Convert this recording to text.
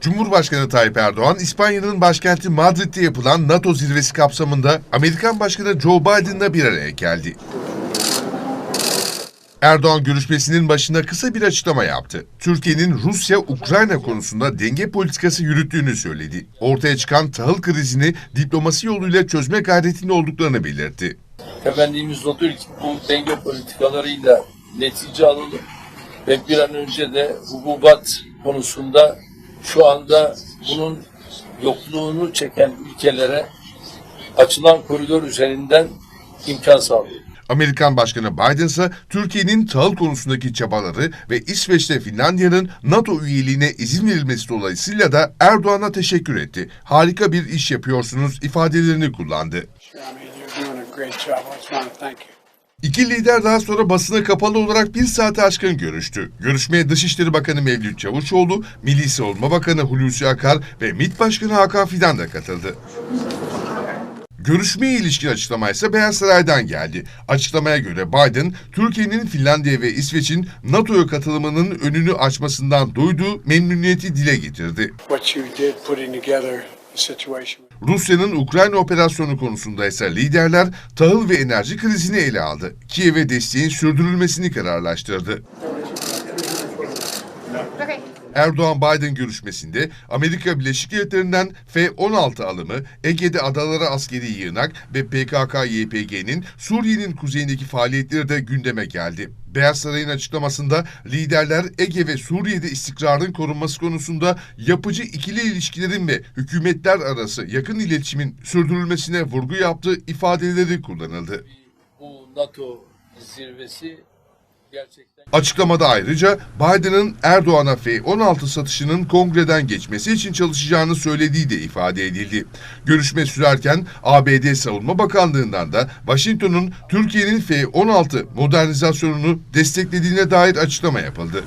Cumhurbaşkanı Tayyip Erdoğan, İspanya'nın başkenti Madrid'de yapılan NATO zirvesi kapsamında Amerikan Başkanı Joe Biden'la bir araya geldi. Erdoğan görüşmesinin başında kısa bir açıklama yaptı. Türkiye'nin Rusya-Ukrayna konusunda denge politikası yürüttüğünü söyledi. Ortaya çıkan tahıl krizini diplomasi yoluyla çözme gayretinde olduklarını belirtti. Temennimiz odur ki bu denge politikalarıyla netice alınıp ve bir an önce de hububat konusunda şu anda bunun yokluğunu çeken ülkelere açılan koridor üzerinden imkan sağlıyor. Amerikan Başkanı Biden ise Türkiye'nin tahıl konusundaki çabaları ve İsveç'te Finlandiya'nın NATO üyeliğine izin verilmesi dolayısıyla da Erdoğan'a teşekkür etti. Harika bir iş yapıyorsunuz ifadelerini kullandı. İki lider daha sonra basına kapalı olarak bir saate aşkın görüştü. Görüşmeye Dışişleri Bakanı Mevlüt Çavuşoğlu, Milli Savunma Bakanı Hulusi Akar ve MİT Başkanı Hakan Fidan da katıldı. Görüşmeye ilişkin açıklama ise Beyaz Saray'dan geldi. Açıklamaya göre Biden, Türkiye'nin Finlandiya ve İsveç'in NATO'ya katılımının önünü açmasından duyduğu memnuniyeti dile getirdi. Rusya'nın Ukrayna operasyonu konusunda ise liderler tahıl ve enerji krizini ele aldı. Kiev'e desteğin sürdürülmesini kararlaştırdı. Erdoğan-Biden görüşmesinde Amerika Birleşik Devletleri'nden F-16 alımı, Ege'de adalara askeri yığınak ve PKK-YPG'nin Suriye'nin kuzeyindeki faaliyetleri de gündeme geldi. Beyaz Saray'ın açıklamasında liderler Ege ve Suriye'de istikrarın korunması konusunda yapıcı ikili ilişkilerin ve hükümetler arası yakın iletişimin sürdürülmesine vurgu yaptığı ifadeleri kullanıldı. Bu NATO zirvesi Açıklamada ayrıca Biden'ın Erdoğan'a F-16 satışının kongreden geçmesi için çalışacağını söylediği de ifade edildi. Görüşme sürerken ABD Savunma Bakanlığı'ndan da Washington'un Türkiye'nin F-16 modernizasyonunu desteklediğine dair açıklama yapıldı.